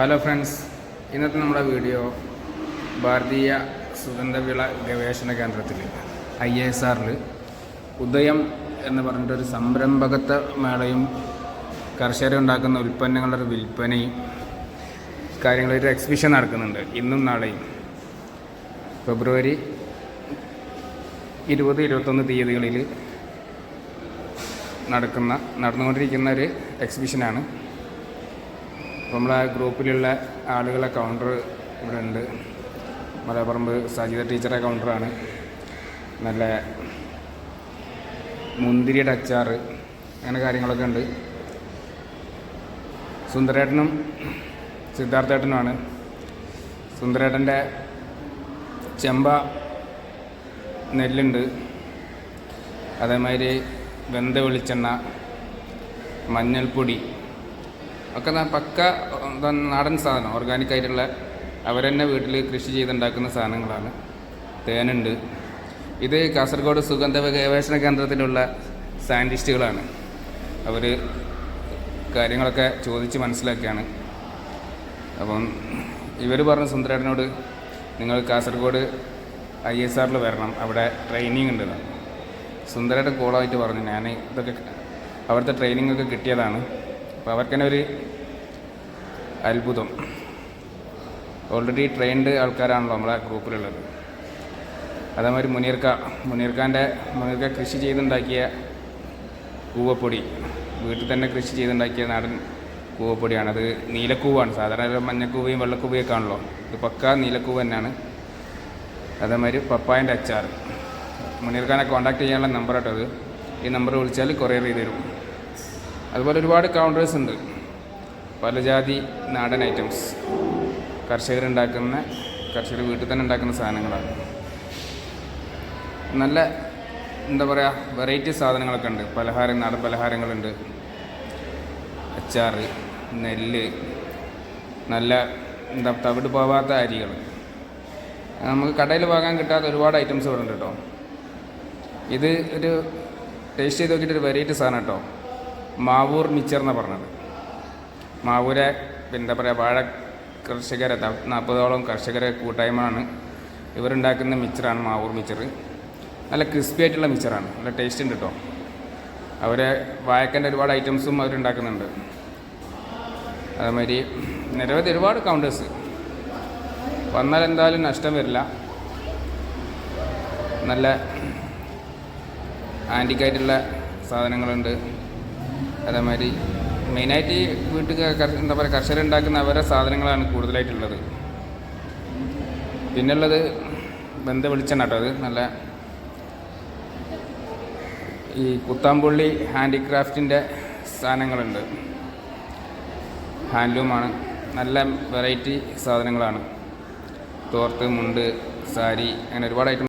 Hello friends ഇന്നത്തെ നമ്മുടെ video ഭാരതീയ സുഗന്ധവിള ഗവേഷണ കേന്ദ്രത്തിൽ ഐ എസ് ആറിൽ ഉദയം എന്ന് പറഞ്ഞിട്ടൊരു സംരംഭകത്വ മേളയും കർഷകരുണ്ടാക്കുന്ന ഉൽപ്പന്നങ്ങളുടെ ഒരു വിൽപ്പനയും കാര്യങ്ങളൊരു എക്സിബിഷൻ നടക്കുന്നുണ്ട് ഇന്നും നാളെയും. ഫെബ്രുവരി ഇരുപത് ഇരുപത്തൊന്ന് തീയതികളിൽ നടക്കുന്ന നടന്നുകൊണ്ടിരിക്കുന്ന ഒരു എക്സിബിഷനാണ് നമ്മളെ ഗ്രൂപ്പിലുള്ള ആളുകളെ കൗണ്ടർ ഇവിടെ ഉണ്ട്. മലപ്പറമ്പ് സജിത ടീച്ചറെ കൗണ്ടറാണ് നല്ല മുന്തിരിയുടെ അച്ചാറ് അങ്ങനെ കാര്യങ്ങളൊക്കെ ഉണ്ട്. സുന്ദരേട്ടനും സിദ്ധാർത്ഥേട്ടനുമാണ് സുന്ദരേട്ടന്റെ ചെമ്പ നെല്ലുണ്ട്. അതേമാതിരി വെന്ത വെളിച്ചെണ്ണ മഞ്ഞൾപ്പൊടി ഒക്കെ പക്ക നാടൻ സാധനം. ഓർഗാനിക് ആയിട്ടുള്ള തന്നെ വീട്ടിൽ കൃഷി ചെയ്തുണ്ടാക്കുന്ന സാധനങ്ങളാണ്. തേനുണ്ട്. ഇത് കാസർഗോഡ് സുഗന്ധ ഗവേഷണ കേന്ദ്രത്തിലുള്ള സയന്റിസ്റ്റുകളാണ് അവർ കാര്യങ്ങളൊക്കെ ചോദിച്ച് മനസ്സിലാക്കിയാണ്. അപ്പം ഇവർ പറഞ്ഞ സുന്ദരേട്ടനോട് നിങ്ങൾ കാസർഗോഡ് ഐ എസ് ആറിൽ വരണം. അവിടെ ട്രെയിനിങ് ഉണ്ട് എന്ന്. സുന്ദരേട്ടൻ കോളായിട്ട് പറഞ്ഞു. ഞാൻ ഇതൊക്കെ അവിടുത്തെ ട്രെയിനിങ് ഒക്കെ കിട്ടിയതാണ്. അപ്പോൾ അവർക്ക് തന്നെ ഒരു അത്ഭുതം. ഓൾറെഡി ട്രെയിൻഡ് ആൾക്കാരാണല്ലോ നമ്മളെ ഗ്രൂപ്പിലുള്ളത് അതേമാതിരി മുനീർക്ക മുനീർക്കാന്റെ മുനീർക്ക കൃഷി ചെയ്തുണ്ടാക്കിയ കൂവപ്പൊടി വീട്ടിൽ തന്നെ കൃഷി ചെയ്തുണ്ടാക്കിയ നാടൻ കൂവപ്പൊടിയാണ്. അത് നീലക്കൂവാണ്. സാധാരണ മഞ്ഞക്കൂവയും വെള്ളക്കൂവയൊക്കെ ആണല്ലോ. ഇത് പക്ക നീലക്കൂവ് തന്നെയാണ്. അതേമാതിരി പപ്പായന്റെ അച്ചാർ. മുനീർക്കാനെ കോൺടാക്ട് ചെയ്യാനുള്ള നമ്പർ കേട്ടോ അത്. ഈ നമ്പർ വിളിച്ചാൽ കൊറിയർ ചെയ്ത് തരും. അതുപോലെ ഒരുപാട് കൗണ്ടേഴ്സ് ഉണ്ട്. പല ജാതി നാടൻ ഐറ്റംസ് കർഷകരുണ്ടാക്കുന്ന കർഷകർ വീട്ടിൽ തന്നെ ഉണ്ടാക്കുന്ന സാധനങ്ങളാണ്. നല്ല എന്താ പറയുക വെറൈറ്റി സാധനങ്ങളൊക്കെ ഉണ്ട്. പലഹാരം നാടൻ പലഹാരങ്ങളുണ്ട്. അച്ചാർ നെല്ല് നല്ല എന്താ തവിട് പോവാത്ത അരികൾ നമുക്ക് കടയിൽ വാങ്ങാൻ കിട്ടാത്ത ഒരുപാട് ഐറ്റംസ് ഇവിടെ ഉണ്ട് കേട്ടോ. ഇത് ഒരു ടേസ്റ്റ് ചെയ്ത് നോക്കിയിട്ട് ഒരു വെറൈറ്റി സാധനം കേട്ടോ. മാവൂർ മിച്ചർ എന്നാണ് പറഞ്ഞത്. മാവൂരെ എന്താ പറയുക വാഴ കർഷകരെ നാൽപ്പതോളം കർഷകരെ കൂട്ടായ്മയാണ്. ഇവരുണ്ടാക്കുന്ന മിച്ചറാണ് മാവൂർ മിച്ചർ. നല്ല ക്രിസ്പി ആയിട്ടുള്ള മിച്ചറാണ്. നല്ല ടേസ്റ്റ് ഉണ്ട് കേട്ടോ അവരെ വായക്കേണ്ട ഒരുപാട് ഐറ്റംസും അവരുണ്ടാക്കുന്നുണ്ട്. അതേമാതിരി നിരവധി ഒരുപാട് കൗണ്ടേഴ്സ് വന്നാൽ എന്തായാലും നഷ്ടം വരില്ല. നല്ല ആന്റിക്കായിട്ടുള്ള സാധനങ്ങളുണ്ട്. അതേമാതിരി മെയിനായിട്ട് വീട്ടിൽ എന്താ പറയുക കർഷകരുണ്ടാക്കുന്ന അവരുടെ സാധനങ്ങളാണ് കൂടുതലായിട്ടുള്ളത്. പിന്നുള്ളത് ബന്ധ വെളിച്ചെണ്ണ കേട്ടോ അത് നല്ല ഈ കുത്താമ്പുള്ളി ഹാൻഡിക്രാഫ്റ്റിന്റെ സാധനങ്ങളുണ്ട്. ഹാൻഡ്ലൂമാണ്. നല്ല വെറൈറ്റി സാധനങ്ങളാണ്. തോർത്ത് മുണ്ട് സാരി അങ്ങനെ ഒരുപാട് ഐറ്റം